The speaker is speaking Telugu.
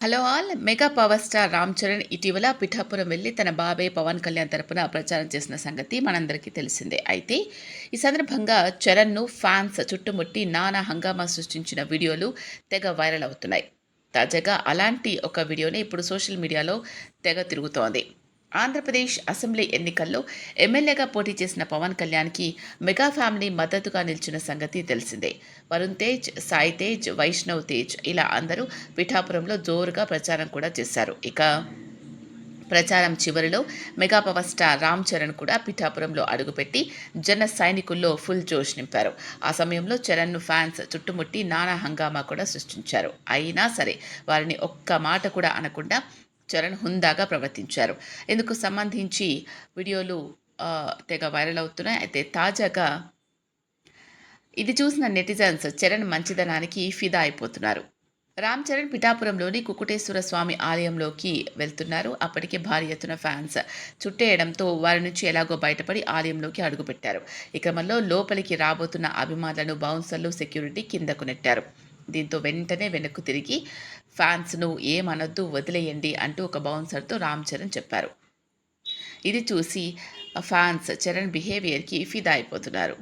Hello all mega power star Ram Charan ఇటీవల పిఠాపురం వెళ్ళి తన బాబాయ్ పవన్ కళ్యాణ్ తరపున ప్రచారం చేసిన సంగతి మనందరికీ తెలిసిందే. అయితే ఈ సందర్భంగా చరణ్ను ఫ్యాన్స్ చుట్టుముట్టి నానా హంగామా సృష్టించిన వీడియోలు తెగ వైరల్ అవుతున్నాయి. తాజాగా అలాంటి ఒక వీడియోని ఇప్పుడు సోషల్ మీడియాలో తెగ తిరుగుతోంది. ఆంధ్రప్రదేశ్ అసెంబ్లీ ఎన్నికల్లో ఎమ్మెల్యేగా పోటీ చేసిన పవన్ కళ్యాణ్కి మెగా ఫ్యామిలీ మద్దతుగా నిలిచిన సంగతి తెలిసిందే. వరుణ్ తేజ్ సాయి తేజ్ వైష్ణవ్ తేజ్ ఇలా అందరూ పిఠాపురంలో జోరుగా ప్రచారం కూడా చేశారు. ఇక ప్రచారం చివరిలో mega power star Ram Charan కూడా పిఠాపురంలో అడుగుపెట్టి జన సైనికుల్లో ఫుల్ జోష్ నింపారు. ఆ సమయంలో చరణ్ను ఫ్యాన్స్ చుట్టుముట్టి నానా హంగామా కూడా సృష్టించారు. అయినా సరే వారిని ఒక్క మాట కూడా అనకుండా చరణ్ హుందాగా ప్రవర్తించారు. ఇందుకు సంబంధించి వీడియోలు తెగ వైరల్ అవుతున్నాయి. అయితే తాజాగా ఇది చూసిన నెటిజన్స్ చరణ్ మంచిదనానికి ఫిదా అయిపోతున్నారు. రామ్ చరణ్ పిఠాపురంలోని కుకుటేశ్వర స్వామి ఆలయంలోకి వెళ్తున్నారు. అప్పటికే భారీ ఎత్తున ఫ్యాన్స్ చుట్టేయడంతో వారి నుంచి ఎలాగో బయటపడి ఆలయంలోకి అడుగుపెట్టారు. ఈ క్రమంలో లోపలికి రాబోతున్న అభిమానులను బౌన్సర్లు సెక్యూరిటీ కిందకు నెట్టారు. దీంతో వెంటనే వెనక్కు తిరిగి ఫ్యాన్స్ను ఏమనొద్దు వదిలేయండి అంటూ ఒక బౌన్సర్తో రామ్ చరణ్ చెప్పారు. ఇది చూసి ఫ్యాన్స్ చరణ్ బిహేవియర్కి ఫిదా అయిపోతున్నారు.